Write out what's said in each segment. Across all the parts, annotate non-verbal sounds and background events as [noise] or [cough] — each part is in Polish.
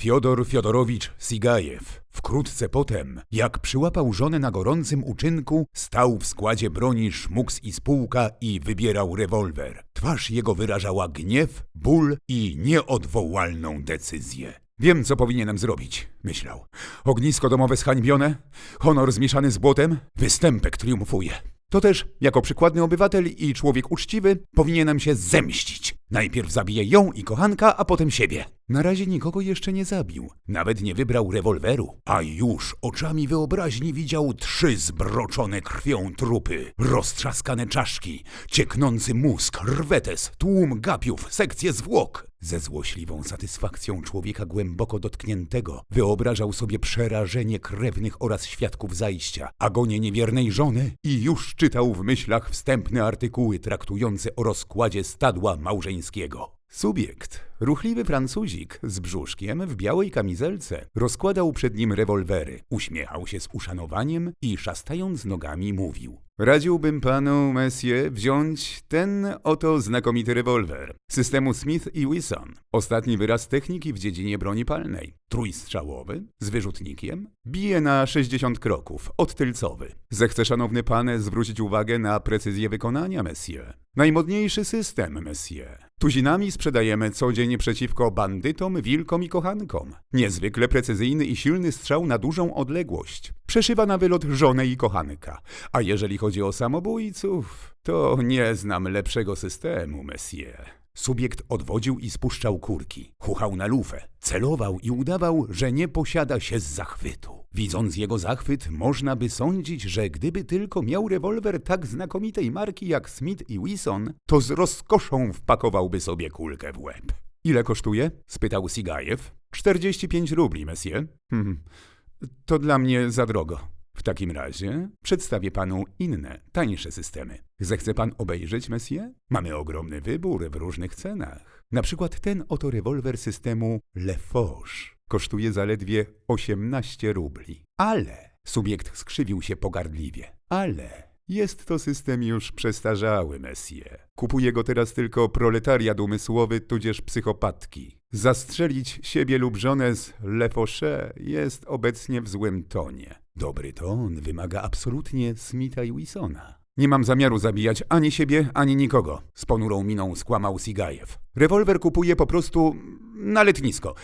Fiodor Fiodorowicz Sigajew. Wkrótce potem, jak przyłapał żonę na gorącym uczynku, stał w składzie broni szmuks i spółka i wybierał rewolwer. Twarz jego wyrażała gniew, ból i nieodwołalną decyzję. Wiem, co powinienem zrobić, myślał. Ognisko domowe zhańbione, honor zmieszany z błotem, występek triumfuje. To też, jako przykładny obywatel i człowiek uczciwy, powinienem się zemścić. Najpierw zabiję ją i kochanka, a potem siebie. Na razie nikogo jeszcze nie zabił, nawet nie wybrał rewolweru, a już oczami wyobraźni widział trzy zbroczone krwią trupy, roztrzaskane czaszki, cieknący mózg, rwetes, tłum gapiów, sekcje zwłok. Ze złośliwą satysfakcją człowieka głęboko dotkniętego wyobrażał sobie przerażenie krewnych oraz świadków zajścia, agonię niewiernej żony i już czytał w myślach wstępne artykuły traktujące o rozkładzie stadła małżeńskiego. Subiekt, ruchliwy Francuzik z brzuszkiem w białej kamizelce, rozkładał przed nim rewolwery, uśmiechał się z uszanowaniem i szastając nogami mówił. Radziłbym panu, Messie, wziąć ten oto znakomity rewolwer systemu Smith i Wesson. Ostatni wyraz techniki w dziedzinie broni palnej. Trójstrzałowy, z wyrzutnikiem, bije na 60 kroków, odtylcowy. Zechce szanowny pan zwrócić uwagę na precyzję wykonania, Messie. Najmodniejszy system, Messie. Tuzinami sprzedajemy co dzień przeciwko bandytom, wilkom i kochankom. Niezwykle precyzyjny i silny strzał na dużą odległość. Przeszywa na wylot żonę i kochanka. A jeżeli chodzi o samobójców, to nie znam lepszego systemu, Messie. Subiekt odwodził i spuszczał kurki. Chuchał na lufę. Celował i udawał, że nie posiada się z zachwytu. Widząc jego zachwyt, można by sądzić, że gdyby tylko miał rewolwer tak znakomitej marki jak Smith i Wesson, to z rozkoszą wpakowałby sobie kulkę w łeb. Ile kosztuje? spytał Sigajew. 45 rubli, messie. Hmm, to dla mnie za drogo. W takim razie przedstawię panu inne, tańsze systemy. Zechce pan obejrzeć, messie? Mamy ogromny wybór w różnych cenach. Na przykład ten oto rewolwer systemu Lefoche kosztuje zaledwie 18 rubli. Ale, subiekt skrzywił się pogardliwie, ale jest to system już przestarzały, messie. Kupuje go teraz tylko proletariat umysłowy, tudzież psychopatki. Zastrzelić siebie lub żonę z Lefoche jest obecnie w złym tonie. Dobry ton wymaga absolutnie Smitha i Wilsona. Nie mam zamiaru zabijać ani siebie, ani nikogo, z ponurą miną skłamał Sigajew. Rewolwer kupuję po prostu na letnisko,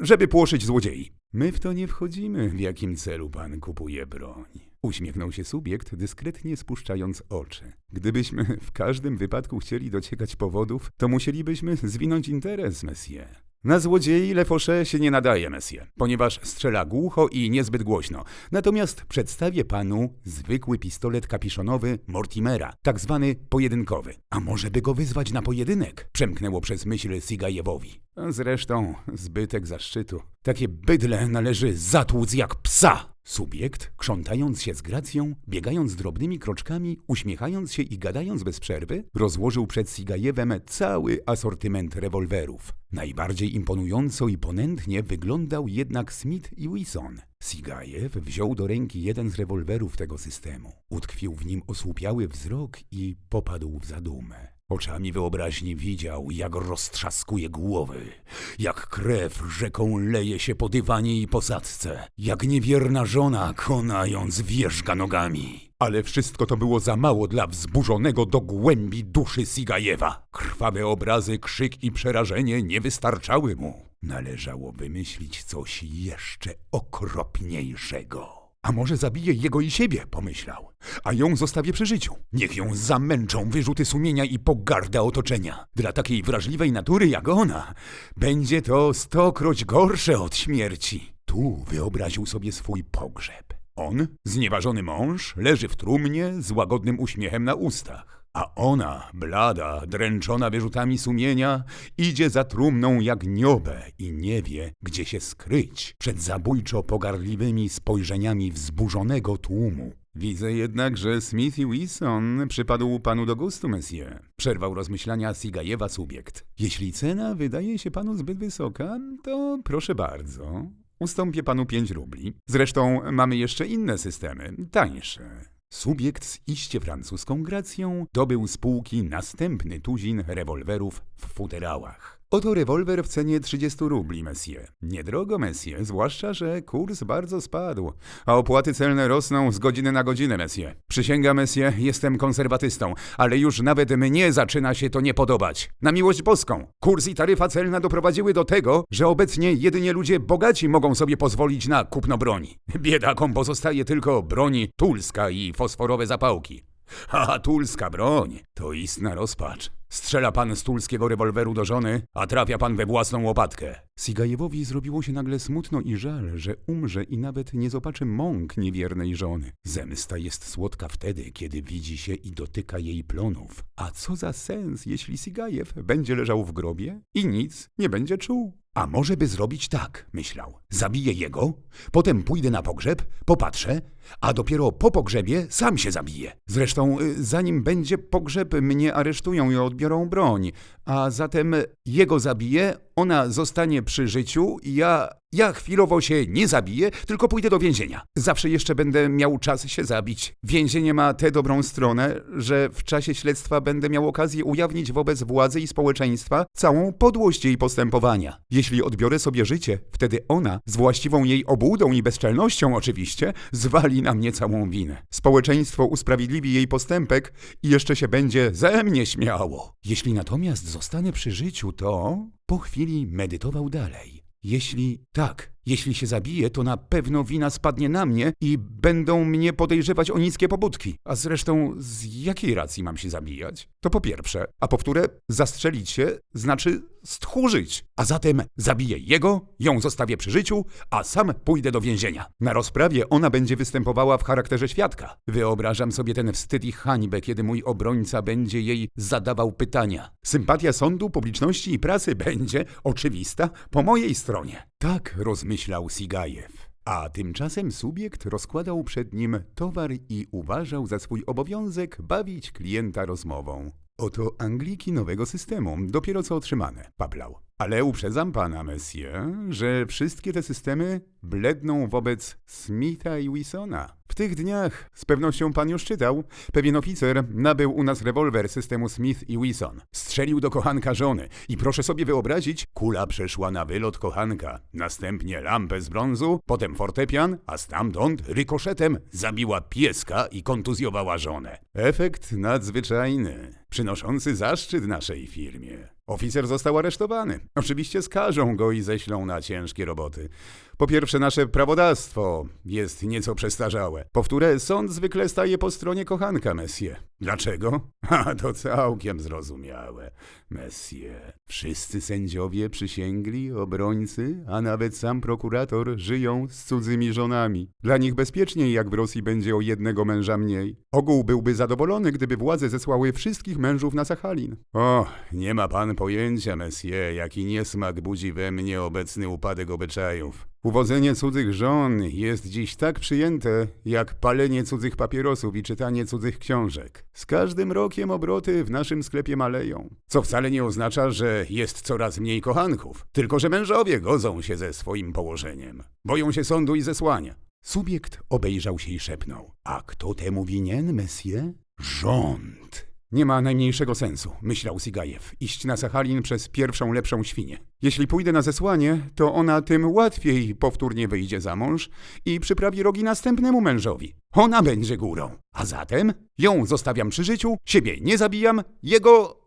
żeby płoszyć złodziei. My w to nie wchodzimy, w jakim celu pan kupuje broń. Uśmiechnął się subiekt, dyskretnie spuszczając oczy. Gdybyśmy w każdym wypadku chcieli dociekać powodów, to musielibyśmy zwinąć interes, messie. Na złodziei Lefosze się nie nadaje, messie, ponieważ strzela głucho i niezbyt głośno. Natomiast przedstawię panu zwykły pistolet kapiszonowy Mortimera, tak zwany pojedynkowy. A może by go wyzwać na pojedynek? Przemknęło przez myśl Sigajewowi. Zresztą zbytek zaszczytu. Takie bydle należy zatłuc jak psa. Subiekt, krzątając się z gracją, biegając drobnymi kroczkami, uśmiechając się i gadając bez przerwy, rozłożył przed Sigajewem cały asortyment rewolwerów. Najbardziej imponująco i ponętnie wyglądał jednak Smith i Wesson. Sigajew wziął do ręki jeden z rewolwerów tego systemu. Utkwił w nim osłupiały wzrok i popadł w zadumę. Oczami wyobraźni widział, jak roztrzaskuje głowy, jak krew rzeką leje się po dywanie i posadzce, jak niewierna żona konając wierzga nogami. Ale wszystko to było za mało dla wzburzonego do głębi duszy Sigajewa. Krwawe obrazy, krzyk i przerażenie nie wystarczały mu. Należało wymyślić coś jeszcze okropniejszego. A może zabije jego i siebie, pomyślał. A ją zostawię przy życiu. Niech ją zamęczą wyrzuty sumienia i pogarda otoczenia. Dla takiej wrażliwej natury jak ona, będzie to stokroć gorsze od śmierci. Tu wyobraził sobie swój pogrzeb. On, znieważony mąż, leży w trumnie z łagodnym uśmiechem na ustach. A ona, blada, dręczona wyrzutami sumienia, idzie za trumną jak niobę i nie wie, gdzie się skryć przed zabójczo pogarliwymi spojrzeniami wzburzonego tłumu. Widzę jednak, że Smith i Wilson przypadł panu do gustu, messie. Przerwał rozmyślania Sigajewa subiekt. Jeśli cena wydaje się panu zbyt wysoka, to proszę bardzo. Ustąpię panu pięć rubli. Zresztą mamy jeszcze inne systemy, tańsze. Subiekt z iście francuską gracją dobył z półki następny tuzin rewolwerów w futerałach. Oto rewolwer w cenie 30 rubli, messie. Niedrogo, messie, zwłaszcza, że kurs bardzo spadł, a opłaty celne rosną z godziny na godzinę, messie. Przysięgam, messie, jestem konserwatystą, ale już nawet mnie zaczyna się to nie podobać. Na miłość boską, kurs i taryfa celna doprowadziły do tego, że obecnie jedynie ludzie bogaci mogą sobie pozwolić na kupno broni. Biedakom pozostaje tylko broń tulska i fosforowe zapałki. A tulska broń to istna rozpacz. Strzela pan z tulskiego rewolweru do żony, a trafia pan we własną łopatkę. Sigajewowi zrobiło się nagle smutno i żal, że umrze i nawet nie zobaczy mąk niewiernej żony. Zemsta jest słodka wtedy, kiedy widzi się i dotyka jej plonów. A co za sens, jeśli Sigajew będzie leżał w grobie i nic nie będzie czuł? A może by zrobić tak, myślał. Zabiję jego, potem pójdę na pogrzeb, popatrzę, a dopiero po pogrzebie sam się zabiję. Zresztą, y, zanim będzie pogrzeb, mnie aresztują i odbiorą broń. A zatem jego zabiję, ona zostanie przy życiu, ja. Ja chwilowo się nie zabiję, tylko pójdę do więzienia. Zawsze jeszcze będę miał czas się zabić. Więzienie ma tę dobrą stronę, że w czasie śledztwa będę miał okazję ujawnić wobec władzy i społeczeństwa całą podłość jej postępowania. Jeśli odbiorę sobie życie, wtedy ona, z właściwą jej obłudą i bezczelnością oczywiście, zwali na mnie całą winę. Społeczeństwo usprawiedliwi jej postępek i jeszcze się będzie ze mnie śmiało. Jeśli natomiast zostanę przy życiu, to po chwili medytował dalej. Jeśli tak, jeśli się zabiję, to na pewno wina spadnie na mnie i będą mnie podejrzewać o niskie pobudki. A zresztą z jakiej racji mam się zabijać? To po pierwsze. A po wtóre, zastrzelić się znaczy stchórzyć. A zatem zabiję jego, ją zostawię przy życiu, a sam pójdę do więzienia. Na rozprawie ona będzie występowała w charakterze świadka. Wyobrażam sobie ten wstyd i hańbę, kiedy mój obrońca będzie jej zadawał pytania. Sympatia sądu, publiczności i prasy będzie oczywista po mojej stronie. Tak rozmyślał Sigajew. A tymczasem subiekt rozkładał przed nim towar i uważał za swój obowiązek bawić klienta rozmową. Oto Angliki nowego systemu, dopiero co otrzymane, paplał. Ale uprzedzam pana, Messie, że wszystkie te systemy bledną wobec Smitha i Wilsona. W tych dniach, z pewnością pan już czytał, pewien oficer nabył u nas rewolwer systemu Smith i Wilson. Strzelił do kochanka żony i proszę sobie wyobrazić, kula przeszła na wylot kochanka, następnie lampę z brązu, potem fortepian, a stamtąd rykoszetem zabiła pieska i kontuzjowała żonę. Efekt nadzwyczajny, przynoszący zaszczyt naszej firmie. Oficer został aresztowany. Oczywiście skażą go i ześlą na ciężkie roboty. Po pierwsze, nasze prawodawstwo jest nieco przestarzałe. Po wtóre, sąd zwykle staje po stronie kochanka, Messie. Dlaczego? [laughs] A, to całkiem zrozumiałe, Messie. Wszyscy sędziowie przysięgli, obrońcy, a nawet sam prokurator żyją z cudzymi żonami. Dla nich bezpieczniej, jak w Rosji będzie o jednego męża mniej. Ogół byłby zadowolony, gdyby władze zesłały wszystkich mężów na Sachalin. O, nie ma pan pojęcia, Messie, jaki niesmak budzi we mnie obecny upadek obyczajów. Uwodzenie cudzych żon jest dziś tak przyjęte, jak palenie cudzych papierosów i czytanie cudzych książek. Z każdym rokiem obroty w naszym sklepie maleją. Co wcale nie oznacza, że jest coraz mniej kochanków, tylko że mężowie godzą się ze swoim położeniem. Boją się sądu i zesłania. Subiekt obejrzał się i szepnął. A kto temu winien, messie? Rząd. Nie ma najmniejszego sensu, myślał Sigajew, iść na Sachalin przez pierwszą lepszą świnię. Jeśli pójdę na zesłanie, to ona tym łatwiej powtórnie wyjdzie za mąż i przyprawi rogi następnemu mężowi. Ona będzie górą. A zatem ją zostawiam przy życiu, siebie nie zabijam, jego...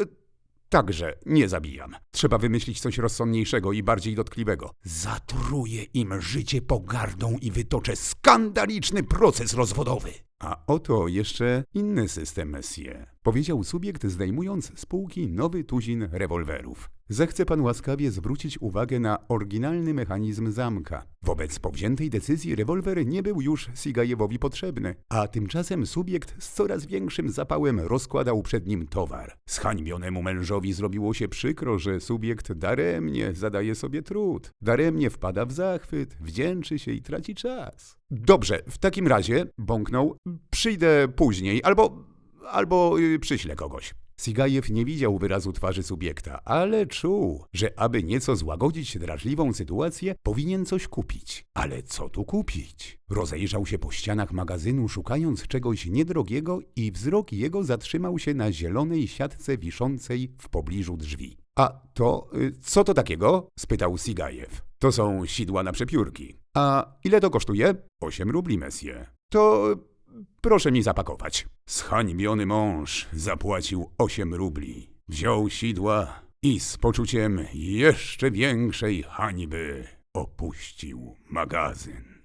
e, Także nie zabijam. Trzeba wymyślić coś rozsądniejszego i bardziej dotkliwego. Zatruję im życie pogardą i wytoczę skandaliczny proces rozwodowy. A oto jeszcze inny system, Messie. Powiedział subiekt, zdejmując z półki nowy tuzin rewolwerów. Zechce pan łaskawie zwrócić uwagę na oryginalny mechanizm zamka. Wobec powziętej decyzji rewolwer nie był już Sigajewowi potrzebny, a tymczasem subiekt z coraz większym zapałem rozkładał przed nim towar. Zhańbionemu mężowi zrobiło się przykro, że subiekt daremnie zadaje sobie trud. Daremnie wpada w zachwyt, wdzięczy się i traci czas. Dobrze, w takim razie, bąknął, przyjdę później, albo, albo y, przyślę kogoś. Sigajew nie widział wyrazu twarzy subiekta, ale czuł, że aby nieco złagodzić drażliwą sytuację, powinien coś kupić. Ale co tu kupić? Rozejrzał się po ścianach magazynu, szukając czegoś niedrogiego i wzrok jego zatrzymał się na zielonej siatce wiszącej w pobliżu drzwi. A to, y, co to takiego? spytał Sigajew. To są sidła na przepiórki. A ile to kosztuje? Osiem rubli, messie. To proszę mi zapakować. Zhańbiony mąż zapłacił osiem rubli. Wziął sidła i z poczuciem jeszcze większej hańby opuścił magazyn.